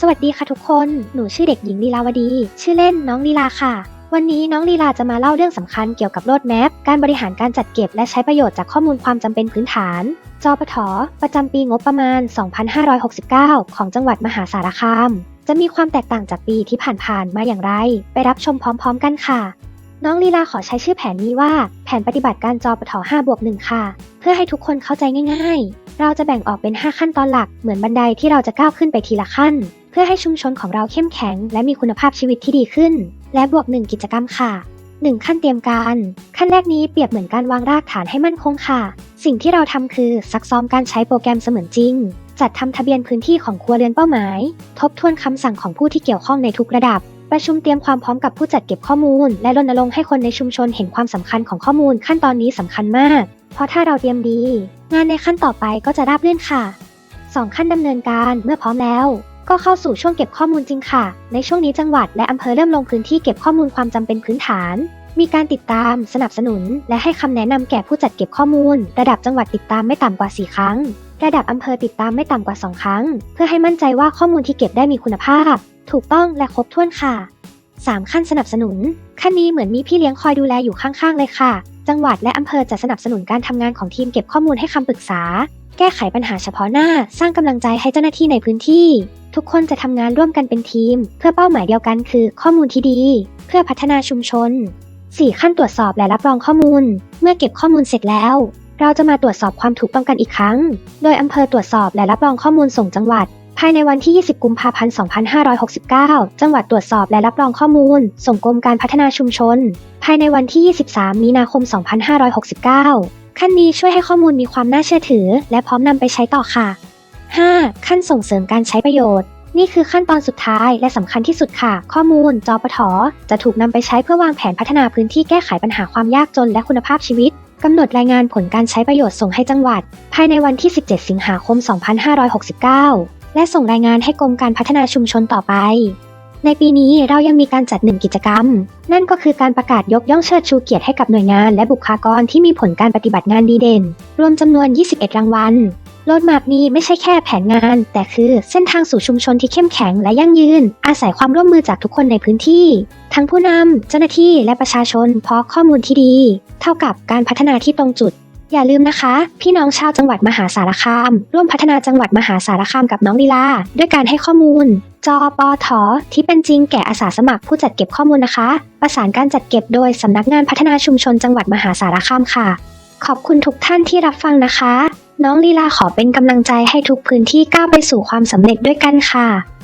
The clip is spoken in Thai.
สวัสดีค่ะทุกคน หนูชื่อเด็กหญิงลีลาวดี ชื่อเล่นน้องลีลาค่ะ วันนี้น้องลีลาจะมาเล่าเรื่องสำคัญเกี่ยวกับโรดแมพ การบริหารการจัดเก็บและใช้ประโยชน์จากข้อมูลความจำเป็นพื้นฐาน จปท ประจำปีงบประมาณ 2569 ของจังหวัดมหาสารคาม จะมีความแตกต่างจากปีที่ผ่านๆ มาอย่างไร ไปรับชมพร้อม ๆ กันค่ะ น้องลีลาขอใช้ชื่อแผนนี้ว่า แผนปฏิบัติการจปท5บวก1ค่ะ เพื่อให้ทุกคนเข้าใจง่าย ๆ เราจะแบ่งออกเป็น 5 ขั้นตอนหลัก เหมือนบันไดที่เราจะก้าวขึ้นไปทีละขั้น เพื่อให้ชุมชนของเราเข้มแข็ง และมีคุณภาพชีวิตที่ดีขึ้น และบวก 1 กิจกรรมค่ะ 1 ขั้นเตรียมการ ขั้นแรกนี้เปรียบเหมือนการวางรากฐานให้มั่นคงค่ะ สิ่งที่เราทำคือซักซ้อมการใช้โปรแกรมเสมือนจริง จัดทำทะเบียนพื้นที่ของครัวเรือนเป้าหมาย ทบทวนคำสั่งของผู้ที่เกี่ยวข้องในทุกระดับ ประชุมเตรียมความพร้อมกับผู้จัดเก็บข้อมูล และรณรงค์ให้คนในชุมชนเห็นความสำคัญของข้อมูล ขั้นตอนนี้สำคัญมาก ราะถ้าเราเตรียมดี งานในขั้นต่อไปก็จะราบรื่นค่ะ 2 ขั้นดำเนินการเมื่อพร้อมแล้ว ก็เข้าสู่ช่วงเก็บข้อมูลจริงค่ะ ในช่วงนี้จังหวัดและอำเภอเริ่มลงพื้นที่เก็บข้อมูลความจำเป็นพื้นฐาน มีการติดตาม สนับสนุน และให้คำแนะนำแก่ผู้จัดเก็บข้อมูล ระดับจังหวัดติดตามไม่ต่ำกว่า 4 ครั้ง ระดับอำเภอติดตามไม่ต่ำกว่า 2 ครั้ง เพื่อให้มั่นใจว่าข้อมูลที่เก็บได้มีคุณภาพ ถูกต้องและครบถ้วนค่ะ 3 ขั้นสนับสนุน ขั้นนี้เหมือนมีพี่เลี้ยงคอยดูแลอยู่ข้างๆเลยค่ะ จังหวัดและอำเภอจะสนับสนุนการทำงานของทีมเก็บข้อมูลให้คำปรึกษา แก้ไขปัญหาเฉพาะหน้า สร้างกำลังใจให้เจ้าหน้าที่ในพื้นที่ ทุกคนจะทำงานร่วมกันเป็นทีม เพื่อเป้าหมายเดียวกันคือข้อมูลที่ดี เพื่อพัฒนาชุมชน 4 ขั้นตรวจสอบและรับรองข้อมูล เมื่อเก็บข้อมูลเสร็จแล้ว เราจะมาตรวจสอบความถูกต้องกันอีกครั้ง โดยอำเภอตรวจสอบและรับรองข้อมูลส่งจังหวัด ภายในวันที่ 20 กุมภาพันธ์ 2569 จังหวัดตรวจสอบและรับรองข้อมูล ส่งกรมการพัฒนาชุมชน ภายในวันที่ 23 มีนาคม 2569 ขั้นนี้ช่วยให้ข้อมูลมีความน่าเชื่อถือ และพร้อมนำไปใช้ต่อค่ะ 5. ขั้นส่งเสริมการใช้ประโยชน์ นี่คือขั้นตอนสุดท้ายและสำคัญที่สุดค่ะ ข้อมูล จอปทจะถูกนำไปใช้เพื่อวางแผนพัฒนาพื้นที่แก้ไขปัญหาความยากจนและคุณภาพชีวิตกำหนดรายงานผลการใช้ประโยชน์ส่งให้จังหวัด ภายในวันที่ 17 สิงหาคม 2569 และส่งรายงานให้กรมการพัฒนาชุมชนต่อไป ในปีนี้เรายังมีการจัดหนึ่งกิจกรรม นั่นก็คือการประกาศยกย่องเชิดชูเกียรติให้กับหน่วยงานและบุคลากรที่มีผลการปฏิบัติงานดีเด่น รวมจำนวน 21 รางวัลโรดมาปนี้ไม่ใช่แค่แผนงาน แต่คือเส้นทางสู่ชุมชนที่เข้มแข็งและยั่งยืน อาศัยความร่วมมือจากทุกคนในพื้นที่ ทั้งผู้นำเจ้าหน้าที่และประชาชนเพราะข้อมูลที่ดี เท่ากับการพัฒนาที่ตรงจุด อย่าลืมนะคะ พี่น้องชาวจังหวัดมหาสารคาม ร่วมพัฒนาจังหวัดมหาสารคามกับน้องลีลา ด้วยการให้ข้อมูล จอปอทที่เป็นจริงแก่อาสาสมัครผู้จัดเก็บข้อมูลนะคะ ประสานการจัดเก็บโดยสำนักงานพัฒนาชุมชนจังหวัดมหาสารคามค่ะ ขอบคุณทุกท่านที่รับฟังนะคะ น้องลีลาขอเป็นกำลังใจให้ทุกพื้นที่ก้าวไปสู่ความสำเร็จด้วยกันค่ะ